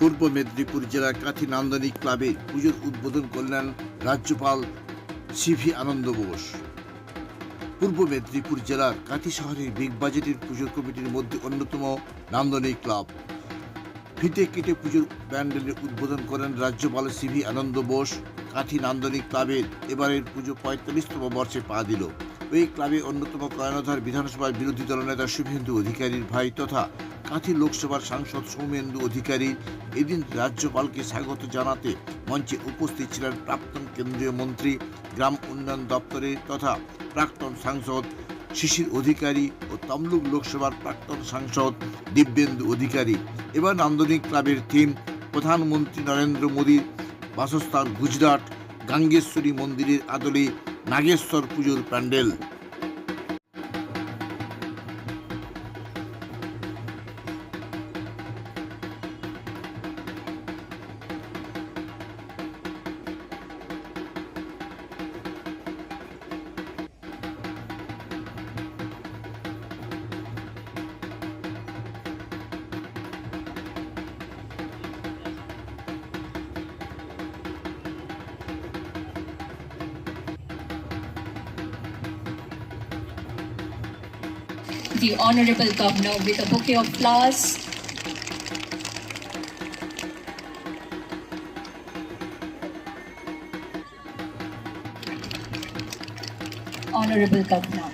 পূর্ব মেদিনীপুর জেলার কাথি নান্দনিক ক্লাবে পুজোর উদ্বোধন করলেন রাজ্যপাল সিভি আনন্দ বোস। পূর্ব মেদিনীপুর জেলার কাথি শহরের বিগ বাজেটের পুজোর কমিটির মধ্যে অন্যতম নান্দনিক ক্লাব। ফিতে কেটে পুজোর প্যান্ডেলের উদ্বোধন করেন রাজ্যপাল সিভি আনন্দ বোস। কাঠি নান্দনিক ক্লাবের এবারের পুজো পঁয়তাল্লিশতম বর্ষে পা দিল। এই ক্লাবে অন্যতম কর্ণধার বিধানসভার বিরোধী দলনেতা শুভেন্দু অধিকারীর ভাই তথা কাঁথি লোকসভার সাংসদ সৌমেন্দু অধিকারী এদিন রাজ্যপালকে স্বাগত জানাতে মঞ্চে উপস্থিত ছিলেন প্রাক্তন কেন্দ্রীয় মন্ত্রী, গ্রাম উন্নয়ন দপ্তরের তথা প্রাক্তন সাংসদ শিশির অধিকারী ও তমলুক লোকসভার প্রাক্তন সাংসদ দিব্যেন্দু অধিকারী। এবার নান্দনিক ক্লাবের থিম, প্রধানমন্ত্রী নরেন্দ্র মোদীর বাসস্থান গুজরাট, গাঙ্গেশ্বরী মন্দিরের আদলে নাগেশ্বর পুজোর pandal. the Honorable Governor with a bouquet of flowers. Honorable Governor.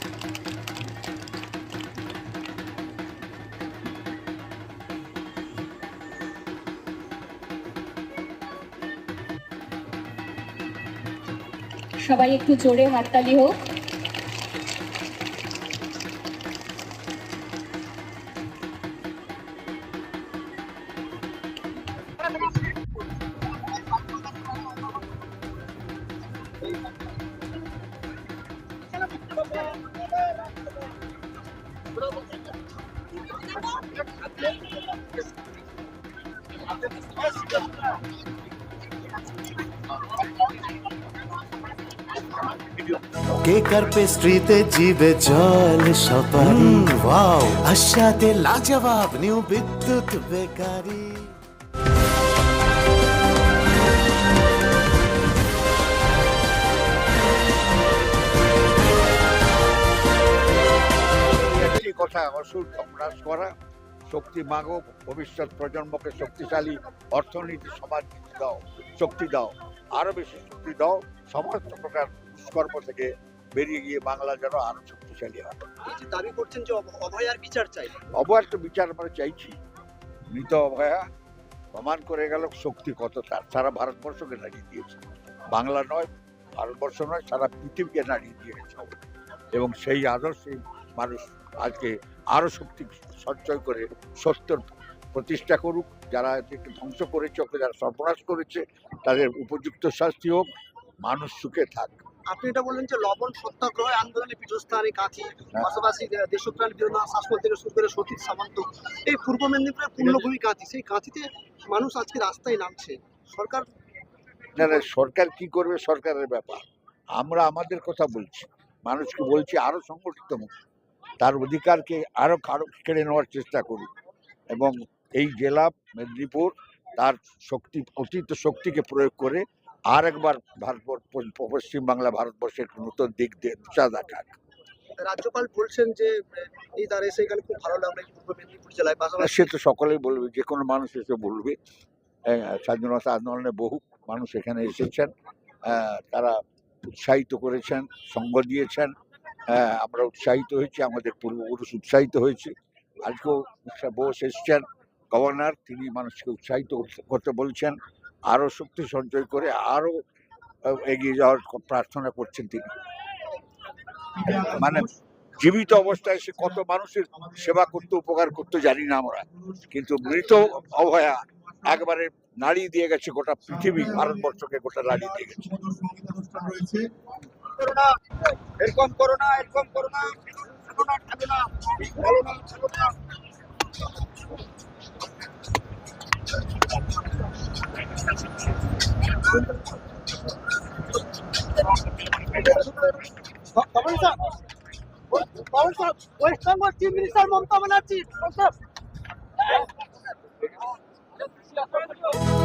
সবাই একটু জোরে হাততালি হোক কেকার পেস্ট্রিতে জিবে জল সপারি? ওয়াও আশাতে লাজবাব নিউ বিদ্যুৎ বেকারি। কথা অসুর হ্রাস করা। শক্তি মাগো ভবিষ্যৎ প্রজন্মকে শক্তিশালী অর্থনীতি সমাজ দাও শক্তি দাও আরও বেশি শক্তি দাও সমস্ত প্রকার দুষ্কর্ম থেকে বেরিয়ে গিয়ে বাংলা যেন আরও শক্তিশালী হয়। দাবি করছেন যে অভ- অভয়ার বিচার চাই। অবহার তো বিচার আমরা চাইছি। মৃত অভয়া প্রমাণ করে গেল শক্তি কত তার সারা ভারতবর্ষকে নাড়িয়ে দিয়েছে। বাংলা নয় ভারতবর্ষ নয় সারা পৃথিবীকে নাড়িয়ে দিয়েছে। এবং সেই আদর্শে মানুষ আজকে আরও শক্তি সঞ্চয় করে সত্যর প্রতিষ্ঠা করুক। যারা এটাকে ধ্বংস করেছে ওকে যারা সর্বনাশ করেছে তাদের উপযুক্ত শাস্তি হোক মানুষ সুখে থাক। আপনি এটা বললেন যে লবণ সত্যাগ্রহ আন্দোলনে পীঠস্থান কাঁথি পাশাপাশি আহ, দেশপ্রাণ বীরনাথ শাসমল থেকে শুরু করে সতীশ সামন্ত এই পূর্ব মেদিনীপুরের পূর্ণভূমি কাঁথি সেই কাঁথিতে মানুষ আজকে রাস্তায় নামছে। সরকার না না, সরকার কি করবে সরকারের ব্যাপার। আমরা আমাদের কথা বলছি। মানুষকে বলছি আরও সংগঠিত হোক। তার অধিকারকে আরও কারও কেড়ে নেওয়ার চেষ্টা করুক এবং এই জেলা মেদিনীপুর তার শক্তি অতীত শক্তিকে প্রয়োগ করে আর একবার ভারতবর্ষ পশ্চিমবাংলা ভারতবর্ষের নতুন দিক দিয়ে দিশা দেখাক। রাজ্যপাল বলছেন যে এই তার এসে এখানে খুব ভালো লাগল পূর্ব মেদিনীপুর জেলায় পাশাপাশি সে তো সকলেই বলবে যে কোনো মানুষ এসে বলবে। স্বাধীনতা আন্দোলনে বহু মানুষ এখানে এসেছেন। তারা উৎসাহিত করেছেন সঙ্গ দিয়েছেন। আমরা উৎসাহিত হয়েছি, আমাদের পূর্বপুরুষ উৎসাহিত হয়েছে। আজকেও বোস এসছেন, গভর্নর, তিনি মানুষকে উৎসাহিত করতে বলছেন, আরও শক্তি সঞ্চয় করে আরও এগিয়ে যাওয়ার প্রার্থনা করছেন তিনি। মানে জীবিত অবস্থায় সে কত মানুষের সেবা করতে, উপকার করতে জানি না আমরা। কিন্তু মৃত অভয়া একবারে নাড়িয়ে দিয়ে গেছে গোটা পৃথিবী, ভারতবর্ষকে গোটা নাড়িয়ে দিয়ে গেছে। করোনা এরকম করোনা এরকম করোনা করোনা থাকে না ভালো না ছিল না। Kamal sir Kamal sir, west Bengal chief minister Mamata Banerjee